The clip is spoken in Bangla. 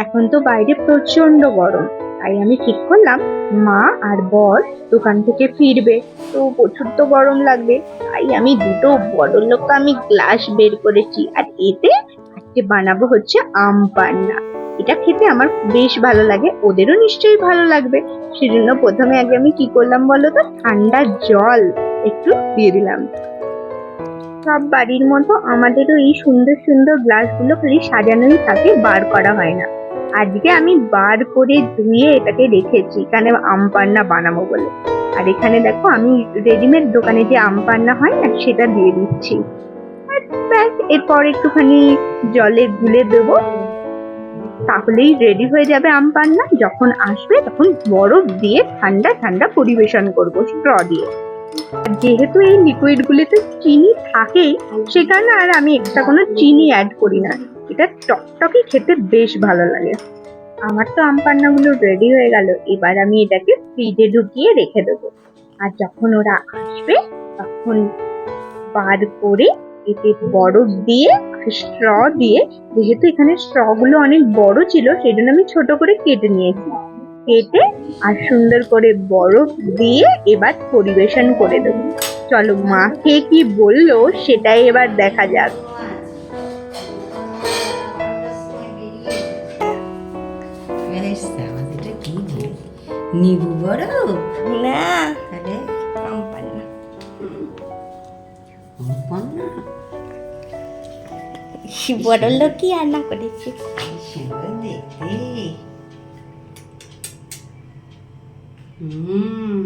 এখন তো বাইরে প্রচণ্ড গরম। তাই আমি ঠিক করলাম, মা আর বর দোকান থেকে ফিরবে। তো প্রচুর তো গরম লাগবে। তাই আমি দুটো বড় লোক আমি গ্লাস বের করেছি। আর এতে আজকে বানাবো হচ্ছে আম পান্না। এটা খেতে আমার বেশ ভালো লাগে, ওদেরও নিশ্চয়ই ভালো লাগবে। সেজন্য প্রথমে আগে আমি কি করলাম বলো তো? ঠান্ডা জল একটু দিয়ে দিলাম। সব বাড়ির মতো আমাদেরও এই সুন্দর সুন্দর গ্লাসগুলো খালি সাজানোই থাকে, বার করা হয় না। আজকে আমি বার করে ধুয়ে এটাকে রেখেছি। এখানে আম পান্না বানাবো বলে। আর এখানে দেখো, আমি রেডিমেড দোকানে যে আম পান্না হয় না, সেটা দিয়ে দিচ্ছি। ব্যাস, এরপর একটুখানি জলে গুলে দেবো। তাহলেই রেডি হয়ে যাবে আম পান্না। যখন আসবে, তখন বরফ দিয়ে ঠান্ডা ঠান্ডা পরিবেশন করব স্ট্র দিয়ে। যেহেতু এই লিকুইড গুলিতে চিনি থাকেই সে কারণে আর আমি এক্সট্রা কোনো চিনি অ্যাড করি না। এটা টকটকে খেতে বেশ ভালো লাগে। আমার তো আম পান্নাগুলো রেডি হয়ে গেল। এবার আমি এটাকে ফ্রিজে ঢুকিয়ে রেখে দেবো। আর যখন ওরা আসবে, তখন বার করে এতে বরফ দিয়ে স্ট্র দিয়ে, যেহেতু এখানে স্ট্রগুলো অনেক বড় ছিল সেই জন্য আমি ছোট করে কেটে নিয়েছি। কেটে আর সুন্দর করে বরফ দিয়ে এবার পরিবেশন করে দেবো। চলো মাকে কি বলল, সেটাই এবার দেখা যাক। বেশ আমাদের এটা কি নিবু নিবু বড় না তাহলে আম পান্না পন্না বড় কি রান্না করেছে সুন্দর দেখতে হুম